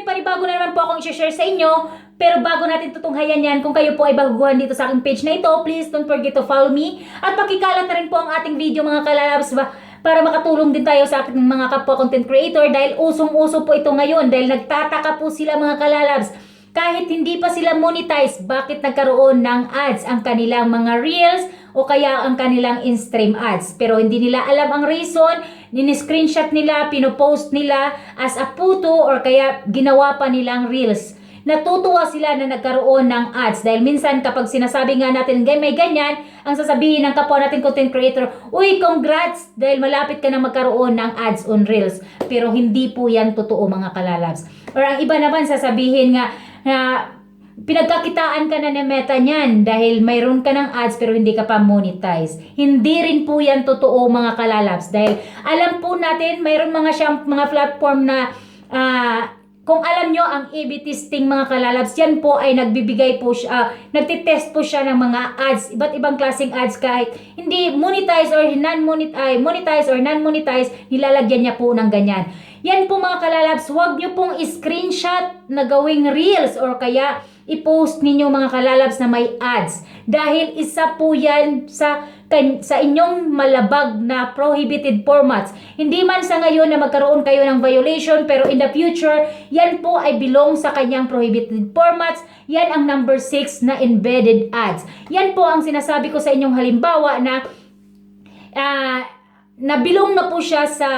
may panibago na naman po akong i-share sa inyo. Pero bago natin tutunghayan yan, kung kayo po ay baguhan dito sa aking page na ito, please don't forget to follow me. At pakikalat na rin po ang ating video mga kalalabs ba, para makatulong din tayo sa ating mga kapwa content creator dahil usong-uso po ito ngayon dahil nagtataka po sila mga kalalabs kahit hindi pa sila monetize, bakit nagkaroon ng ads ang kanilang mga reels o kaya ang kanilang in-stream ads. Pero hindi nila alam ang reason, nini-screenshot nila, pinopost nila as a photo or kaya ginawa pa nilang reels. Natutuwa sila na nagkaroon ng ads dahil minsan kapag sinasabi nga natin "Gay, may ganyan, ang sasabihin ng kapwa natin content creator, Uy, congrats! Dahil malapit ka na magkaroon ng ads on Reels. Pero hindi po yan totoo mga kalalabs. Or ang iba naman sasabihin nga na pinagkakitaan ka na ng meta niyan dahil mayroon ka ng ads pero hindi ka pa monetize. Hindi rin po yan totoo mga kalalabs dahil alam po natin mayroon mga siyang mga platform na ah, kung alam nyo ang A-B testing mga kalalabs, yan po ay nagbibigay po siya, ah, nagtitest po siya ng mga ads, iba't ibang klaseng ads kahit hindi monetize or non-monetize, monetize or non-monetize, nilalagyan niya po ng ganyan. Yan po mga kalalabs, huwag nyo pong screenshot na gawing reels or kaya i-post ninyo mga kalalabs na may ads. Dahil isa po yan sa, sa inyong malabag na prohibited formats. Hindi man sa ngayon na magkaroon kayo ng violation pero in the future, yan po ay belong sa kanyang prohibited formats. Yan ang number 6 na embedded ads. Yan po ang sinasabi ko sa inyong halimbawa na ah nabilong na po siya sa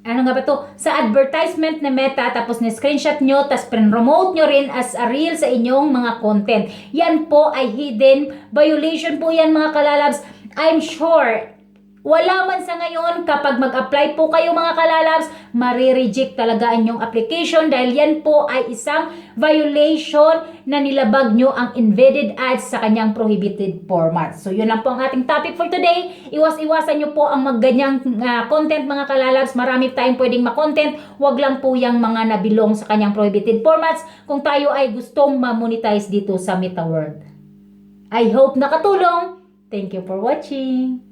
ano nga ba to? Sa advertisement na meta, tapos na-screenshot nyo, tapos promote nyo rin as a reel sa inyong mga content. Yan po ay hidden violation po yan mga kalalabs. I'm sure, wala man sa ngayon, kapag mag-apply po kayo mga kalalabs, marireject talaga ang inyong application dahil yan po ay isang violation na nilabag nyo ang embedded ads sa kanyang prohibited format. So yun lang po ang ating topic for today. Iwas-iwasan nyo po ang magganyang ah, content mga kalalabs. Marami tayong pwedeng makontent. Huwag lang po yung mga nabilong sa kanyang prohibited formats kung tayo ay gustong ma-monetize dito sa Meta World. I hope nakatulong. Thank you for watching.